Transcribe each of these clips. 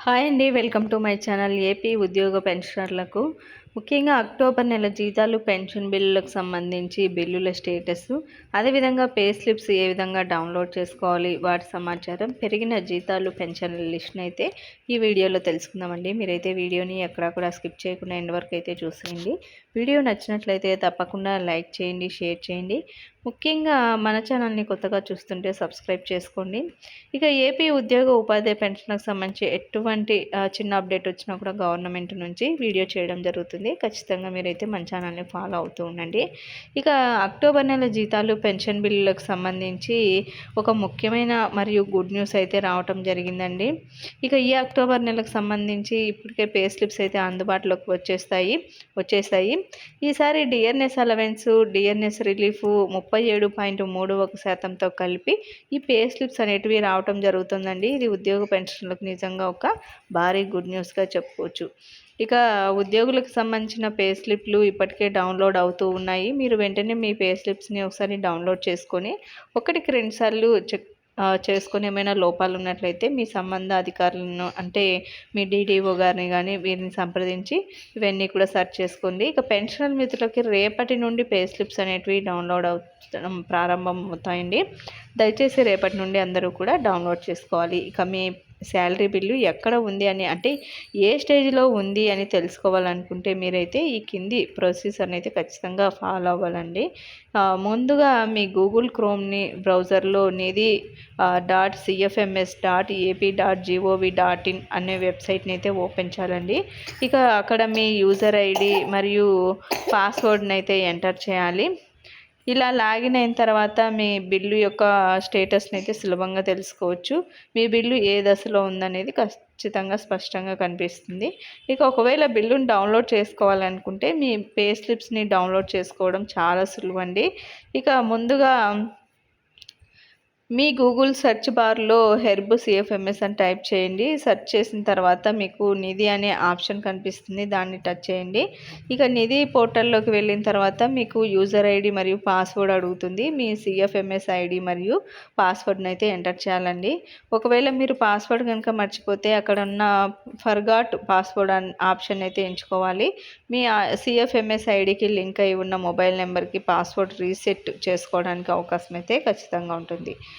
Hi అండి welcome to my channel AP ఉద్యోగ పెన్షనర్లకు. ముఖ్యంగా అక్టోబర్ నెల జీతాలు పెన్షన్ బిల్లులకు సంబంధించి బిల్లుల స్టేటస్ అదేవిధంగా పే స్లిప్స్ ఏ విధంగా డౌన్లోడ్ చేసుకోవాలి వాటి సమాచారం పెరిగిన జీతాలు పెన్షన్ల లిస్ట్ని అయితే ఈ వీడియోలో తెలుసుకుందామండి. మీరైతే వీడియోని ఎక్కడా కూడా స్కిప్ చేయకుండా ఎండ్ వరకు అయితే చూసేయండి. వీడియో నచ్చినట్లయితే తప్పకుండా లైక్ చేయండి షేర్ చేయండి. ముఖ్యంగా మన ఛానల్ని కొత్తగా చూస్తుంటే సబ్స్క్రైబ్ చేసుకోండి. ఇక ఏపీ ఉద్యోగ ఉపాధి పెన్షన్కి సంబంధించి ఎటువంటి చిన్న అప్డేట్ వచ్చినా కూడా గవర్నమెంట్ నుంచి వీడియో చేయడం జరుగుతుంది. ఖచ్చితంగా మీరైతే మన ఛానల్ని ఫాలో అవుతూ ఉండండి. ఇక అక్టోబర్ నెల జీతాలు పెన్షన్ బిల్లులకు సంబంధించి ఒక ముఖ్యమైన మరియు గుడ్ న్యూస్ అయితే రావటం జరిగిందండి. ఇక ఈ అక్టోబర్ నెలకు సంబంధించి ఇప్పటికే పే స్లిప్స్ అయితే అందుబాటులోకి వచ్చేస్తాయి వచ్చేస్తాయి ఈసారి డిఎన్ఎస్ అలవెన్స్ డిఎన్ఎస్ రిలీఫ్ ముప్పై ఏడు పాయింట్ మూడు ఒక శాతంతో కలిపి ఈ పే స్లిప్స్ అనేటివి రావటం జరుగుతుందండి. ఇది ఉద్యోగ పెన్షన్లకు నిజంగా ఒక భారీ గుడ్ న్యూస్గా చెప్పుకోవచ్చు. ఇక ఉద్యోగులకు సంబంధించిన పే స్లిప్లు ఇప్పటికే డౌన్లోడ్ అవుతూ ఉన్నాయి. మీరు వెంటనే మీ పే స్లిప్స్ని ఒకసారి డౌన్లోడ్ చేసుకొని ఒకటికి రెండుసార్లు చెక్ చేసుకొని ఏమైనా లోపాలు ఉన్నట్లయితే మీ సంబంధ అధికారులను అంటే మీ డీడీఓ గారిని కానీ వీరిని సంప్రదించి ఇవన్నీ కూడా సెర్చ్ చేసుకోండి. ఇక పెన్షనల్ మిత్రులకి రేపటి నుండి పే స్లిప్స్ అనేటివి డౌన్లోడ్ అవడం ప్రారంభం అవుతాయండి దయచేసి రేపటి నుండి అందరూ కూడా డౌన్లోడ్ చేసుకోవాలి. ఇక మీ శాలరీ బిల్లు ఎక్కడ ఉంది అని అంటే ఏ స్టేజ్లో ఉంది అని తెలుసుకోవాలనుకుంటే మీరైతే ఈ కింది ప్రొసీజర్ని అయితే ఖచ్చితంగా ఫాలో అవ్వాలండి. ముందుగా మీ గూగుల్ క్రోమ్ని బ్రౌజర్లో Nidhi dot CFMS dot AP dot GOV dot in అనే వెబ్సైట్ని అయితే ఓపెన్ చేయాలండి. ఇక అక్కడ మీ యూజర్ ఐడి మరియు పాస్వర్డ్ని అయితే ఎంటర్ చేయాలి. ఇలా లాగిన్ అయిన తర్వాత మీ బిల్లు యొక్క స్టేటస్ని అయితే సులభంగా తెలుసుకోవచ్చు. మీ బిల్లు ఏ దశలో ఉందనేది ఖచ్చితంగా స్పష్టంగా కనిపిస్తుంది. ఇక ఒకవేళ బిల్లును డౌన్లోడ్ చేసుకోవాలనుకుంటే మీ పే స్లిప్స్ని డౌన్లోడ్ చేసుకోవడం చాలా సులువండి. ఇక ముందుగా మీ గూగుల్ సెర్చ్ బార్లో హెర్బ్ సిఎఫ్ఎంఎస్ అని టైప్ చేయండి. సెర్చ్ చేసిన తర్వాత మీకు నిధి అనే ఆప్షన్ కనిపిస్తుంది. దాన్ని టచ్ చేయండి. ఇక నిధి పోర్టల్లోకి వెళ్ళిన తర్వాత మీకు యూజర్ ఐడి మరియు పాస్వర్డ్ అడుగుతుంది. మీ సిఎఫ్ఎంఎస్ ఐడి మరియు పాస్వర్డ్ని అయితే ఎంటర్ చేయాలండి. ఒకవేళ మీరు పాస్వర్డ్ కనుక మర్చిపోతే అక్కడ ఉన్న ఫర్గాట్ పాస్వర్డ్ ఆప్షన్ అయితే ఎంచుకోవాలి. మీ సిఎఫ్ఎంఎస్ ఐడికి లింక్ అయి ఉన్న మొబైల్ నెంబర్కి పాస్వర్డ్ రీసెట్ చేసుకోవడానికి అవకాశం అయితే ఖచ్చితంగా ఉంటుంది.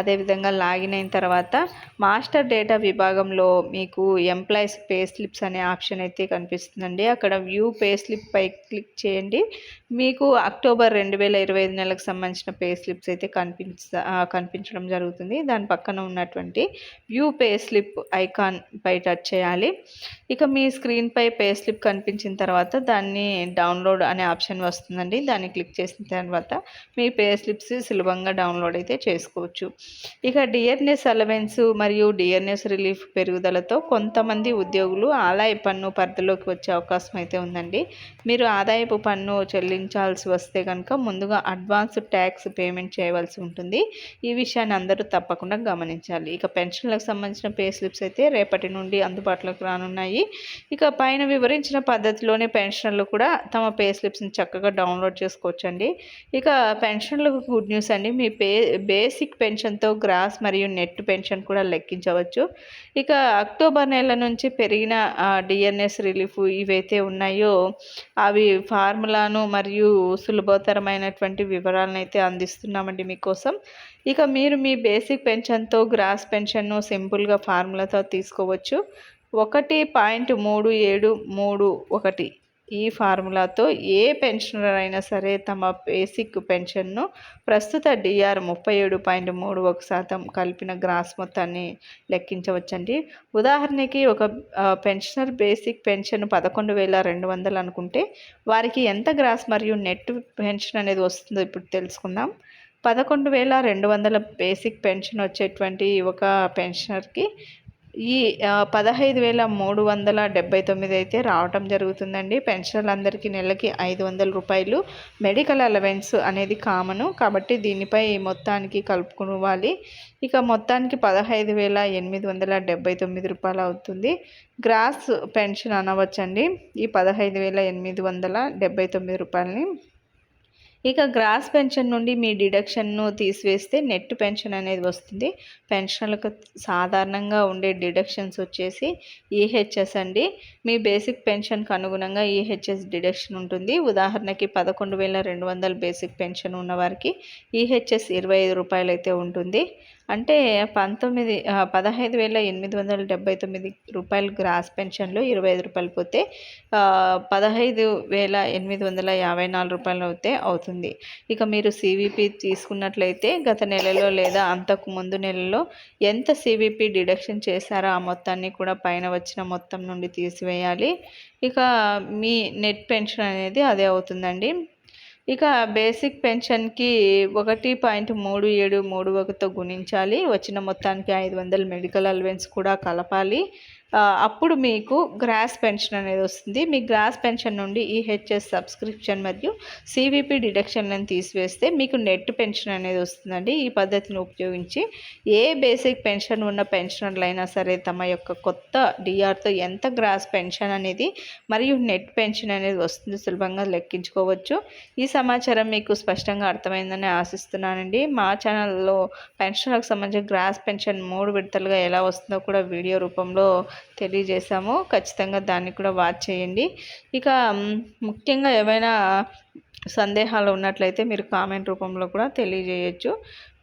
అదేవిధంగా లాగిన్ అయిన తర్వాత మాస్టర్ డేటా విభాగంలో మీకు ఎంప్లాయీస్ పే స్లిప్స్ అనే ఆప్షన్ అయితే కనిపిస్తుందండి. అక్కడ వ్యూ పే స్లిప్ పై క్లిక్ చేయండి. మీకు అక్టోబర్ రెండు వేల ఇరవై ఐదు నెలకు సంబంధించిన పే స్లిప్స్ అయితే కనిపించ కనిపించడం జరుగుతుంది. దాని పక్కన ఉన్నటువంటి వ్యూ పే స్లిప్ ఐకాన్ పై టచ్ చేయాలి. ఇక మీ స్క్రీన్పై పే స్లిప్ కనిపించిన తర్వాత దాన్ని డౌన్లోడ్ అనే ఆప్షన్ వస్తుందండి. దాన్ని క్లిక్ చేసిన తర్వాత మీ పే స్లిప్స్ సులభంగా డౌన్లోడ్ అయితే చేసుకోవచ్చు. ఇక డియర్నెస్ అలవెన్స్ మరియు డియర్నెస్ రిలీఫ్ పెరుగుదలతో కొంతమంది ఉద్యోగులు ఆదాయ పన్ను పరిధిలోకి వచ్చే అవకాశం అయితే ఉందండి. మీరు ఆదాయపు పన్ను చెల్లించాల్సి వస్తే కనుక ముందుగా అడ్వాన్స్ ట్యాక్స్ పేమెంట్ చేయవలసి ఉంటుంది. ఈ విషయాన్ని అందరూ తప్పకుండా గమనించాలి. ఇక పెన్షన్లకు సంబంధించిన పే స్లిప్స్ అయితే రేపటి నుండి అందుబాటులోకి రానున్నాయి. ఇక పైన వివరించిన పద్ధతిలోనే పెన్షన్లు కూడా తమ పే స్లిప్స్ని చక్కగా డౌన్లోడ్ చేసుకోవచ్చండి. ఇక పెన్షన్లకు గుడ్ న్యూస్ అండి. మీ పే బేసిక్ పెన్షన్ పెన్షన్తో గ్రాస్ మరియు నెట్ పెన్షన్ కూడా లెక్కించవచ్చు. ఇక అక్టోబర్ నెల నుంచి పెరిగిన డిఎన్ఎస్ రిలీఫ్ ఇవైతే ఉన్నాయో అవి ఫార్ములాను మరియు సులభతరమైనటువంటి వివరాలను అయితే అందిస్తున్నామండి మీకోసం. ఇక మీరు మీ బేసిక్ పెన్షన్తో గ్రాస్ పెన్షన్ను సింపుల్గా ఫార్ములాతో తీసుకోవచ్చు. ఒకటి పాయింట్ మూడు ఏడు మూడు ఒకటి. ఈ ఫార్ములాతో ఏ పెన్షనర్ అయినా సరే తమ బేసిక్ పెన్షన్ను ప్రస్తుత డిఆర్ ముప్పై ఏడు పాయింట్ మూడు ఒక శాతం కలిపిన గ్రాస్ మొత్తాన్ని లెక్కించవచ్చండి. ఉదాహరణకి ఒక పెన్షనర్ బేసిక్ పెన్షన్ పదకొండు వేల రెండు వందలు అనుకుంటే వారికి ఎంత గ్రాస్ మరియు నెట్ పెన్షన్ అనేది వస్తుందో ఇప్పుడు తెలుసుకుందాం. పదకొండు వేల రెండు వందల బేసిక్ పెన్షన్ వచ్చేటువంటి ఒక పెన్షనర్కి ఈ పదహైదు వేల మూడు వందల డెబ్బై తొమ్మిది అయితే రావటం జరుగుతుందండి. పెన్షన్లందరికీ నెలకి ఐదు వందల రూపాయలు. మెడికల్ అలవెన్స్ అనేది కామను. కాబట్టి దీనిపై మొత్తానికి కలుపుకోవాలి. ఇక మొత్తానికి పదహైదు వేల ఎనిమిది వందల డెబ్బై తొమ్మిది రూపాయలు అవుతుంది. గ్రాస్ పెన్షన్ అనవచ్చండి. ఈ పదహైదు వేల ఎనిమిది వందల డెబ్బై తొమ్మిది రూపాయలని ఇక గ్రాస్ పెన్షన్ నుండి మీ డిడక్షన్ను తీసివేస్తే నెట్ పెన్షన్ అనేది వస్తుంది. పెన్షన్లకు సాధారణంగా ఉండే డిడక్షన్స్ వచ్చేసి ఈహెచ్ఎస్ అండి. మీ బేసిక్ పెన్షన్కి అనుగుణంగా ఈహెచ్ఎస్ డిడక్షన్ ఉంటుంది. ఉదాహరణకి పదకొండు వేల రెండు వందల బేసిక్ పెన్షన్ ఉన్నవారికి ఈహెచ్ఎస్ ఇరవై ఐదు రూపాయలు అయితే ఉంటుంది. అంటే పంతొమ్మిది పదహైదు వేల ఎనిమిది వందల డెబ్బై తొమ్మిది రూపాయలు గ్రాస్ పెన్షన్లు ఇరవై ఐదు రూపాయలు పోతే పదహైదు వేల ఎనిమిది వందల యాభై నాలుగు రూపాయలు అయితే అవుతుంది. ఇక మీరు సివిపి తీసుకున్నట్లయితే గత నెలలో లేదా అంతకు ముందు నెలలో ఎంత సివిపి డిడక్షన్ చేశారో ఆ మొత్తాన్ని కూడా పైన వచ్చిన మొత్తం నుండి తీసివేయాలి. ఇక మీ నెట్ పెన్షన్ అనేది అదే అవుతుందండి. ఇక బేసిక్ పెన్షన్కి ఒకటి పాయింట్ మూడు ఏడు మూడు ఒకటితో గుణించాలి. వచ్చిన మొత్తానికి ఐదు వందల మెడికల్ అలవెన్స్ కూడా కలపాలి. అప్పుడు మీకు గ్రాస్ పెన్షన్ అనేది వస్తుంది. మీ గ్రాస్ పెన్షన్ నుండి ఈహెచ్ఎస్ సబ్స్క్రిప్షన్ మరియు సివిపి డిడక్షన్లను తీసివేస్తే మీకు నెట్ పెన్షన్ అనేది వస్తుందండి. ఈ పద్ధతిని ఉపయోగించి ఏ బేసిక్ పెన్షన్ ఉన్న పెన్షనర్లు అయినా సరే తమ యొక్క కొత్త డిఆర్తో ఎంత గ్రాస్ పెన్షన్ అనేది మరియు నెట్ పెన్షన్ అనేది వస్తుంది సులభంగా లెక్కించుకోవచ్చు. ఈ సమాచారం మీకు స్పష్టంగా అర్థమైందని ఆశిస్తున్నానండి. మా ఛానల్లో పెన్షన్లకు సంబంధించిన గ్రాస్ పెన్షన్ మూడు విడతలుగా ఎలా వస్తుందో కూడా వీడియో రూపంలో తెలియజేశామో. ఖచ్చితంగా దాన్ని కూడా వాచ్ చేయండి. ఇక ముఖ్యంగా ఏమైనా సందేహాలు ఉన్నట్లయితే మీరు కామెంట్ రూపంలో కూడా తెలియజేయచ్చు.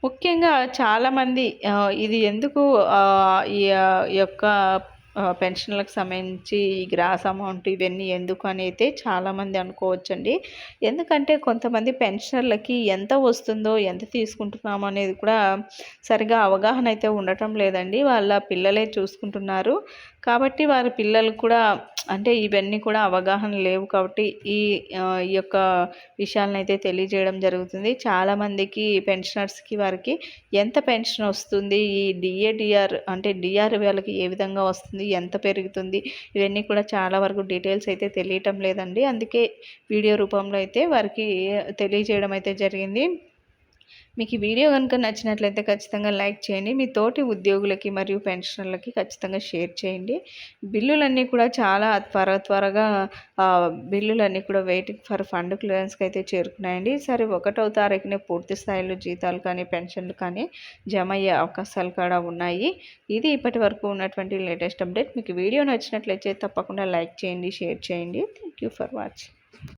ముఖ్యంగా చాలామంది ఇది ఎందుకు ఈ యొక్క పెన్షన్లకు సంబంధించి ఈ గ్రాస్ అమౌంట్ ఇవన్నీ ఎందుకు అని అయితే చాలామంది అనుకోవచ్చండి. ఎందుకంటే కొంతమంది పెన్షనర్లకి ఎంత వస్తుందో ఎంత తీసుకుంటున్నామో అనేది కూడా సరిగా అవగాహన అయితే ఉండటం లేదండి. వాళ్ళ పిల్లలే చూసుకుంటున్నారు. కాబట్టి వారి పిల్లలు కూడా అంటే ఇవన్నీ కూడా అవగాహన లేవు కాబట్టి ఈ ఈ యొక్క విషయాలను అయితే తెలియజేయడం జరుగుతుంది. చాలామందికి పెన్షనర్స్కి వారికి ఎంత పెన్షన్ వస్తుంది? ఈ డిఏడిఆర్ అంటే డిఆర్ వాళ్ళకి ఏ విధంగా వస్తుంది? ఎంత పెరుగుతుంది ఇవన్నీ కూడా చాలా వరకు డీటెయిల్స్ అయితే తెలియటం లేదండి. అందుకే వీడియో రూపంలో అయితే వారికి తెలియజేయడం అయితే జరిగింది. మీకు ఈ వీడియో కనుక నచ్చినట్లయితే ఖచ్చితంగా లైక్ చేయండి. మీ తోటి ఉద్యోగులకి మరియు పెన్షనర్లకి ఖచ్చితంగా షేర్ చేయండి. బిల్లులన్నీ కూడా చాలా త్వర త్వరగా బిల్లులన్నీ కూడా వెయిటింగ్ ఫర్ ఫండ్ క్లియరెన్స్కి అయితే చేరుకున్నాయండి. సరే ఒకటో తారీఖునే పూర్తి స్థాయిలో జీతాలు కానీ పెన్షన్లు కానీ జమ అయ్యే అవకాశాలు కూడా ఉన్నాయి. ఇది ఇప్పటి వరకు ఉన్నటువంటి లేటెస్ట్ అప్డేట్. మీకు వీడియో నచ్చినట్లయితే తప్పకుండా లైక్ చేయండి షేర్ చేయండి. Thank you for watching